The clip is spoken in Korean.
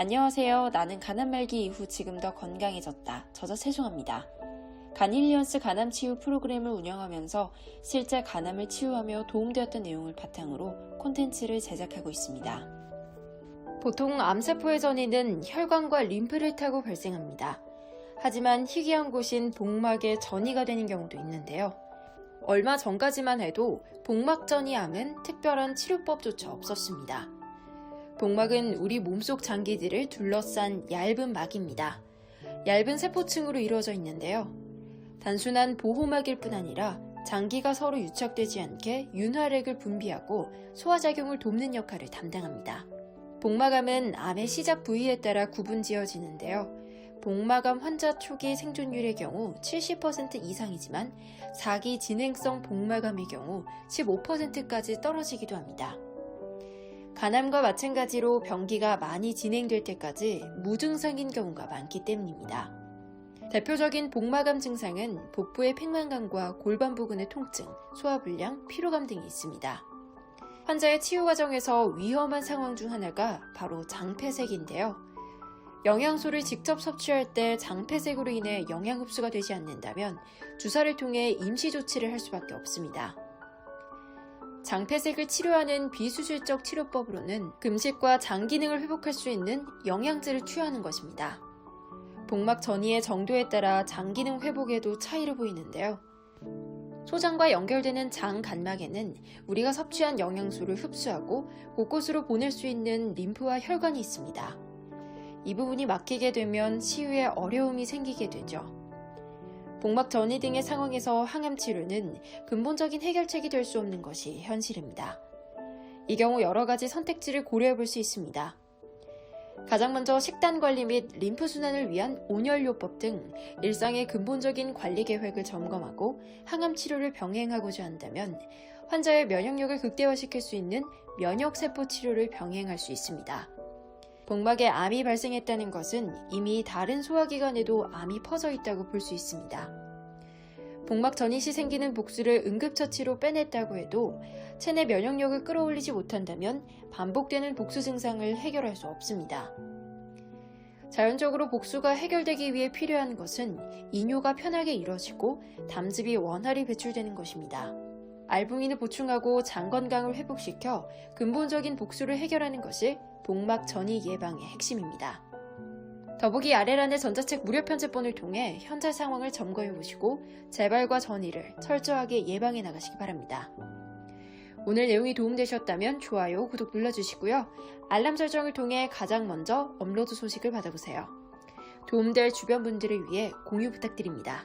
안녕하세요. 나는 간암 말기 이후 지금 더 건강해졌다. 저자 최종합니다. 간힐리언스 간암 치유 프로그램을 운영하면서 실제 간암을 치유하며 도움되었던 내용을 바탕으로 콘텐츠를 제작하고 있습니다. 보통 암세포의 전이는 혈관과 림프를 타고 발생합니다. 하지만 희귀한 곳인 복막에 전이가 되는 경우도 있는데요. 얼마 전까지만 해도 복막전이 암은 특별한 치료법조차 없었습니다. 복막은 우리 몸속 장기들을 둘러싼 얇은 막입니다. 얇은 세포층으로 이루어져 있는데요. 단순한 보호막일 뿐 아니라 장기가 서로 유착되지 않게 윤활액을 분비하고 소화작용을 돕는 역할을 담당합니다. 복막암은 암의 시작 부위에 따라 구분 지어지는데요. 복막암 환자 초기 생존율의 경우 70% 이상이지만 4기 진행성 복막암의 경우 15%까지 떨어지기도 합니다. 간암과 마찬가지로 병기가 많이 진행될 때까지 무증상인 경우가 많기 때문입니다. 대표적인 복막암 증상은 복부의 팽만감과 골반 부근의 통증, 소화불량, 피로감 등이 있습니다. 환자의 치유 과정에서 위험한 상황 중 하나가 바로 장폐색인데요. 영양소를 직접 섭취할 때 장폐색으로 인해 영양 흡수가 되지 않는다면 주사를 통해 임시 조치를 할 수밖에 없습니다. 장폐색을 치료하는 비수술적 치료법으로는 금식과 장 기능을 회복할 수 있는 영양제를 투여하는 것입니다. 복막 전이의 정도에 따라 장 기능 회복에도 차이를 보이는데요. 소장과 연결되는 장 간막에는 우리가 섭취한 영양소를 흡수하고 곳곳으로 보낼 수 있는 림프와 혈관이 있습니다. 이 부분이 막히게 되면 치유에 어려움이 생기게 되죠. 복막 전이 등의 상황에서 항암 치료는 근본적인 해결책이 될 수 없는 것이 현실입니다. 이 경우 여러 가지 선택지를 고려해 볼 수 있습니다. 가장 먼저 식단 관리 및 림프 순환을 위한 온열요법 등 일상의 근본적인 관리 계획을 점검하고 항암 치료를 병행하고자 한다면 환자의 면역력을 극대화시킬 수 있는 면역 세포 치료를 병행할 수 있습니다. 복막에 암이 발생했다는 것은 이미 다른 소화기관에도 암이 퍼져 있다고 볼 수 있습니다. 복막 전이 시 생기는 복수를 응급처치로 빼냈다고 해도 체내 면역력을 끌어올리지 못한다면 반복되는 복수 증상을 해결할 수 없습니다. 자연적으로 복수가 해결되기 위해 필요한 것은 이뇨가 편하게 이루어지고 담즙이 원활히 배출되는 것입니다. 알부민을 보충하고 장 건강을 회복시켜 근본적인 복수를 해결하는 것이 복막 전이 예방의 핵심입니다. 더보기 아래란의 전자책 무료 편집본을 통해 현재 상황을 점검해 보시고 재발과 전이를 철저하게 예방해 나가시기 바랍니다. 오늘 내용이 도움되셨다면 좋아요, 구독 눌러주시고요. 알람 설정을 통해 가장 먼저 업로드 소식을 받아보세요. 도움될 주변 분들을 위해 공유 부탁드립니다.